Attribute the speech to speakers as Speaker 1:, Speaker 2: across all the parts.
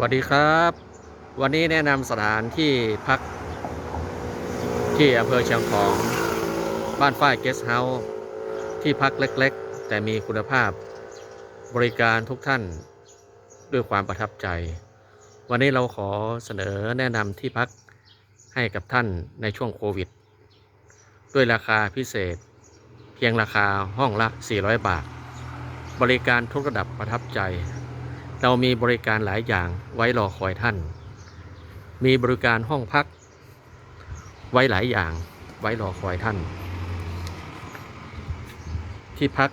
Speaker 1: สวัสดีครับ วันนี้แนะนำสถานที่พักที่อำเภอเชียงของบ้านฝ้ายเกสเฮาส์ที่พักเล็กๆ แต่มีคุณภาพบริการทุกท่านด้วยความประทับใจ วันนี้เราขอเสนอแนะนำที่พักให้กับท่านในช่วงโควิด ด้วยราคาพิเศษ เพียงราคาห้องละ 400 บาท บริการทุกระดับประทับใจ เรามีบริการหลายอย่างไว้รอคอยท่าน มีบริการห้องพัก ไว้หลายอย่างไว้รอคอยท่าน ที่พัก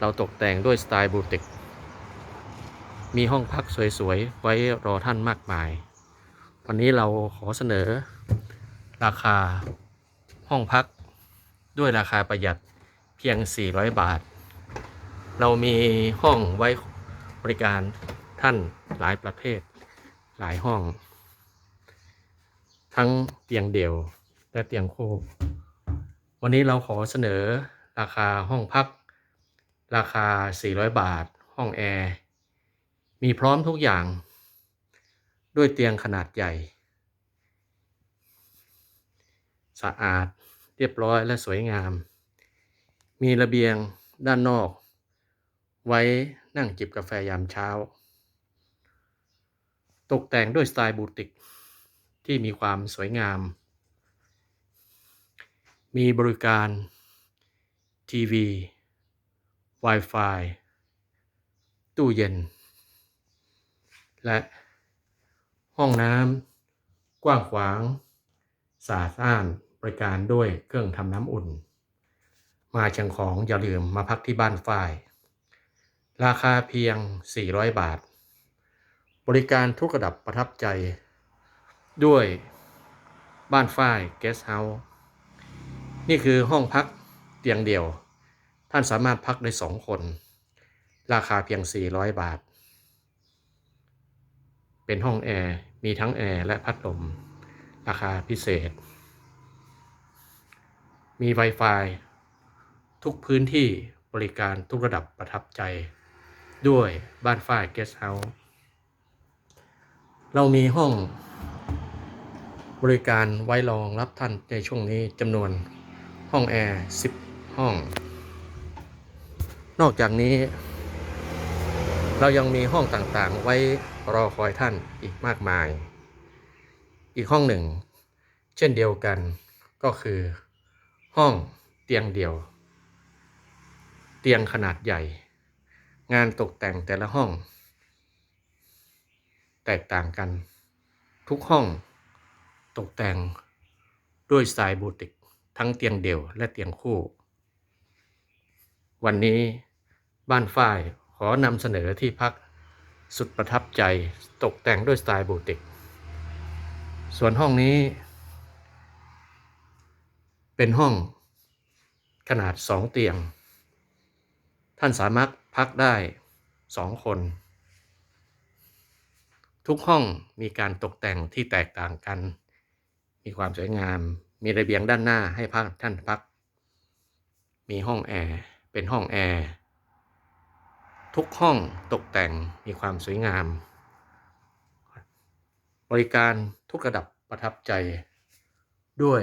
Speaker 1: เราตกแต่งด้วยสไตล์บูติก มีห้องพักสวยๆ ไว้รอท่านมากมาย วันนี้เราขอเสนอ ราคาห้องพักด้วยราคาประหยัดเพียง 400 บาท เรามีห้องไว้บริการ ท่านหลายประเภท หลายห้อง ทั้งเตียงเดี่ยวและเตียงคู่ วันนี้เราขอเสนอราคาห้องพัก ราคา 400 บาท ห้องแอร์ มีพร้อมทุกอย่าง ด้วยเตียงขนาดใหญ่ สะอาดเรียบร้อยและสวยงาม มีระเบียงด้านนอก ไว้นั่งจิบกาแฟยามเช้า ตกแต่งด้วยสไตล์บูติก ที่มีความสวยงาม มีบริการทีวี Wi-Fi ตู้เย็น และห้องน้ำกว้างขวางสะอาดสะอ้านบริการด้วยเครื่องทำน้ำอุ่น มาเชียงของอย่าลืมมาพักที่บ้านฝ้าย ราคาเพียง 400 บาท ริการทุกระดับประทับใจ ด้วยบ้านฝ้ายเกสเฮาส์นี่คือห้องพักเตียงเดียว ท่านสามารถพักได้สองคน ราคาเพียง 400 บาท เป็นห้องแอร์ มีทั้งแอร์และพัดลม ราคาพิเศษ มี Wi-Fi ทุกพื้นที่บริการทุกระดับประทับใจ ด้วยบ้านฝ้ายเกสเฮาส์ เรามีห้องบริการไว้รองรับท่านในช่วงนี้จำนวนห้องแอร์ 10 ห้อง นอกจากนี้ เรายังมีห้องต่างๆ ไว้รอคอยท่านอีกมากมาย อีกห้องหนึ่ง เช่นเดียวกันก็คือ ห้องเตียงเดี่ยว เตียงขนาดใหญ่ งานตกแต่งแต่ละห้อง แตกต่างกัน ทุกห้องตกแต่งด้วยสไตล์บูติก ทั้งเตียงเดี่ยวและเตียงคู่ วันนี้บ้านฝ้ายขอนำเสนอที่พักสุดประทับใจตกแต่งด้วยสไตล์บูติก ส่วนห้องนี้ เป็นห้องขนาดสองเตียง ท่านสามารถพักได้สองคน ทุกห้องมีการตกแต่งที่แตกต่างกัน มีความสวยงาม มีระเบียงด้านหน้าให้พักท่านพัก มีห้องแอร์ เป็นห้องแอร์ ทุกห้องตกแต่งมีความสวยงาม บริการทุกระดับประทับใจด้วย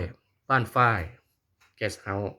Speaker 1: บ้านฝ้ายเกสเฮาส์